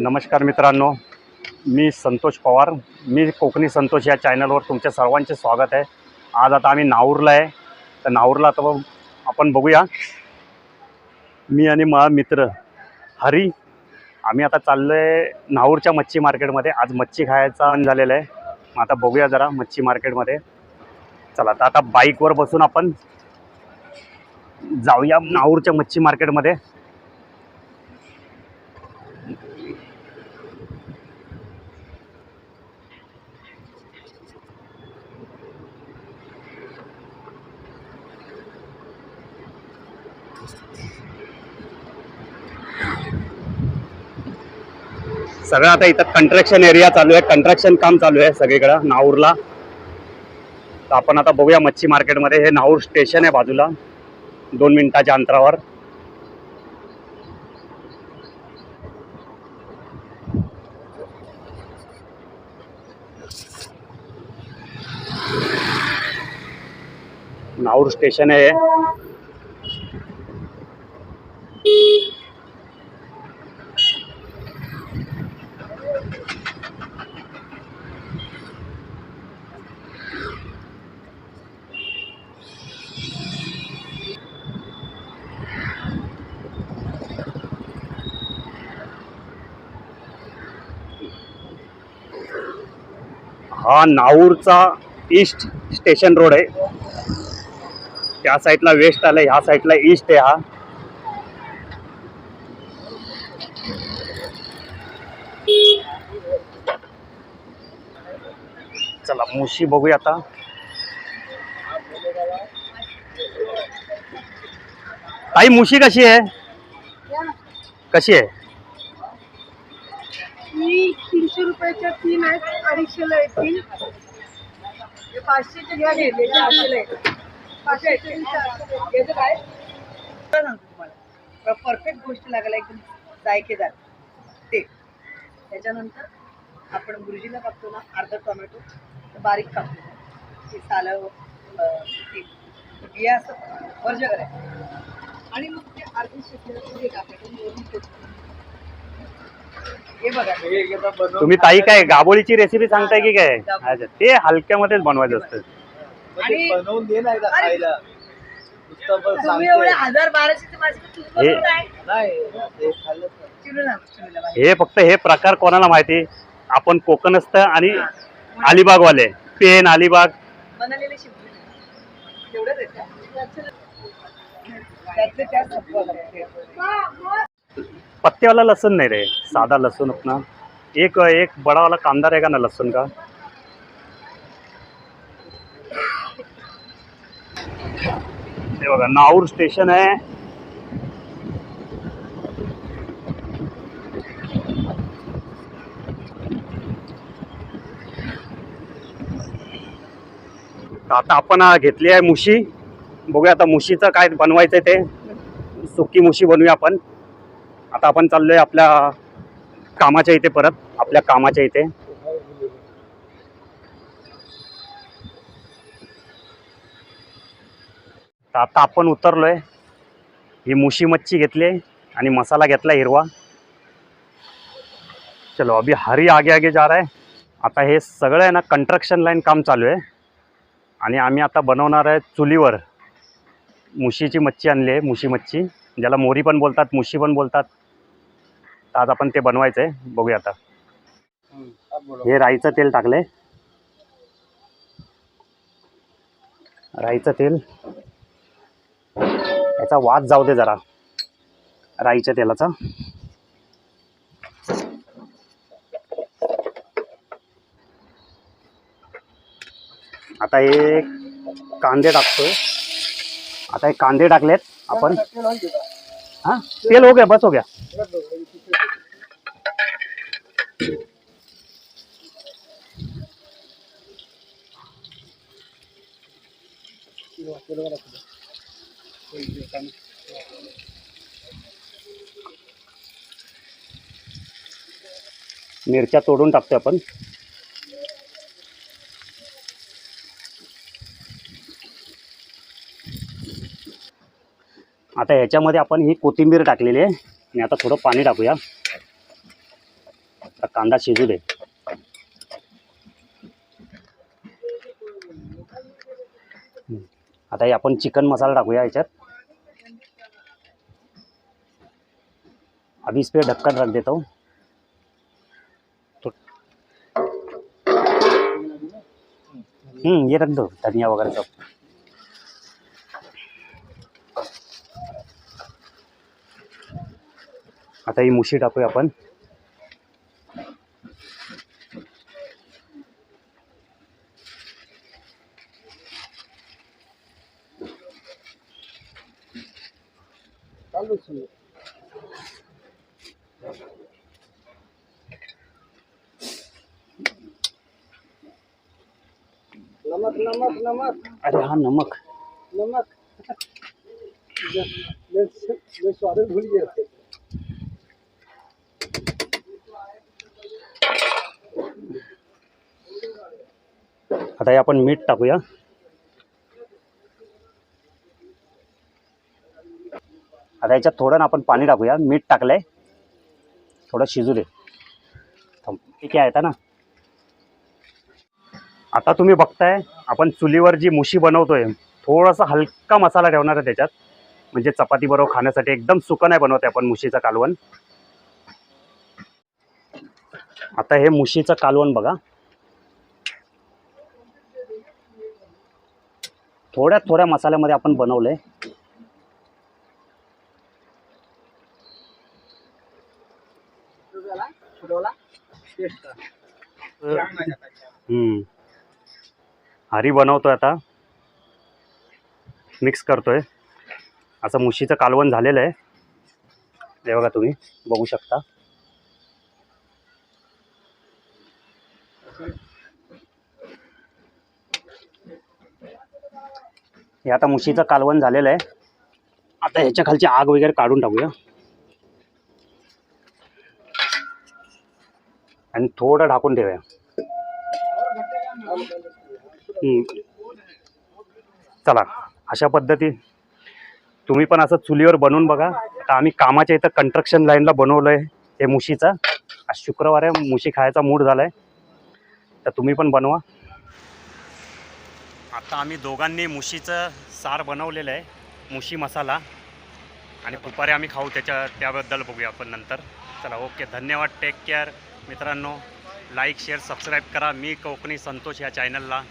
नमस्कार मित्रांनो मी संतोष पवार. मी कोकणी संतोष या चॅनलवर तुमच्या सर्वांचे स्वागत आहे. आज आता आम्ही नाहूरला आहे. तर नाहूरला आता आपण बघूया. मी आणि माझा मित्र हरी आम्ही आता चाललो आहे नाहूरच्या मच्छी मार्केटमध्ये. आज मच्छी खायचा आणि झालेलं आहे. मग आता बघूया जरा मच्छी मार्केटमध्ये. चला तर आता बाईकवर बसून आपण जाऊया नाहूरच्या मच्छी मार्केटमध्ये. सगळं आता इथं कंट्रक्शन एरिया चालू आहे. कंट्रक्शन काम चालू आहे सगळीकडं नाऊरला तर आपण आता बघूया मच्छी मार्केटमध्ये. हे नाऊर स्टेशन आहे बाजूला. दोन मिनिटाच्या अंतरावर. नाऊर स्टेशन आहे हा नाऊरचा ईस्ट स्टेशन रोड आहे. त्या साईडला वेस्ट आलं ह्या साईडला ईस्ट आहे हा. चला मुशी बघूया आता. ताई मुशी कशी आहे? कशी आहे मी तीनशे रुपयाच्या तीन आहेत अडीचशेला येतील. पाचशेचे घ्या घेतले चारशेला येतील. पाचशे याचं काय? सांगतो तुम्हाला? परफेक्ट गोष्ट लागला एकदम जायकेदार. ते. त्याच्यानंतर आपण गुरुजीला कापतो ना अर्धा टोमॅटो बारीक कापतो ते सालं ते बिया असं वर्ज करायचं आणि मग ते अर्धी शेतीला ते टाकायचं तुम्ही ताई काय गाबोळीची रेसिपी सांगताय की काय? अच्छा ते हलक्यामध्येच बनवायचं असतं. बनवून दे खायला. तुम्ही हे-. हे फक्त हे प्रकार कोणाला माहिती? आपण कोकण असतं आणि अलिबागवाले. पेन अलिबाग. पत्ते वाला लहसुन नहीं रे सादा लहसुन अपना. एक एक बड़ा वाला कांदा रहेगा ना लहसुन का? ते बघा नाऊर स्टेशन आहे. आता आपण घेतली आहे मुशी. बघूया आता मुशीचं काय बनवायचं ते. सुकी मुशी बनवूया आपण. आता आपण चाललोय आपल्या कामाच्या इथे परत आपल्या कामाच्या इथे. आता आपण उतरलोय. ही मुशी मच्छी घेतली आणि मसाला घेतला हिरवा. चलो अभी हरी आगे आगे जा रहा है. आता हे सगळं आहे ना कंस्ट्रक्शन लाईन काम चालू आहे. आणि आम्ही आता बनवणार आहे चुलीवर. मुशीची मच्छी आणली आहे मुशी मच्छी. ज्याला मोरी पण बोलतात मुशी पण बोलतात. तर आज आपण ते बनवायचं आहे बघूया आता. हे राईचं तेल टाकले राईचं तेल. याचा वास जाऊ दे जरा राईच्या तेलाचा. आता हे कांदे टाकतोय. आता हे कांदे टाकलेत. का? हा तेल हो गया बस हो गया. मिरच्या तोडून टाकतोय आपण आता ह्याच्यामध्ये आपण ही कोथिंबीर टाकलेली आहे. आणि आता थोडं पाणी टाकूया. आता कांदा शिजू दे. आता हे आपण चिकन मसाला टाकूया याच्यात. अभी इस पे ढक्कन रख देता. हूँ तो हम्म ये रख दो धनिया वगैरह सब. आता ही मुशी चालू सुरू नमक नमक नमक अरे हाँ नमक. नमक. स्वाद भूल गया आता हे आपण मीठ टाकूया. आता याच्यात थोडं ना आपण पाणी टाकूया. मीठ टाकलंय. थोडं शिजू दे. ठीक आहे आता ना? आता तुम्ही बघताय आपण चुलीवर जी मुशी बनवतोय थोडासा हलका मसाला ठेवणार आहे त्याच्यात. म्हणजे चपाती बरोबर खाण्यासाठी एकदम सुकं नाही बनवते आपण मुशीचं कालवण. आता हे मुशीचं कालवण बघा. थोड्या थोड्या मसाल्यामध्ये आपण बनवलं हरी बनवतोय आता. मिक्स करतोय. असं मुशीचं कालवण झालेलं आहे. हे बघा तुम्ही बघू शकता. हे आता मुशीचं कालवण झालेलं आहे. आता ह्याच्या खालची आग वगैरे काढून टाकूया. आणि थोडं ढाकून ठेवूया. चला अशा पद्धती तुम्ही पण असं चुलीवर बनवून बघा. आता आम्ही कामाच्या इथं कंस्ट्रक्शन लाईनला बनवलं आहे हे मुशीचा. आज शुक्रवार आहे मुशी खायचा मूड झाला आहे तर तुम्ही पण बनवा. आता आम्ही दोघांनी मुशीचं सार बनवलेलं आहे मुशी मसाला. आणि दुपारी आम्ही खाऊ त्याच्या त्याबद्दल बघूया आपण नंतर. चला ओके धन्यवाद टेक केअर मित्रांनो. लाईक शेअर सबस्क्राईब करा. मी कोकणी संतोष या चॅनलला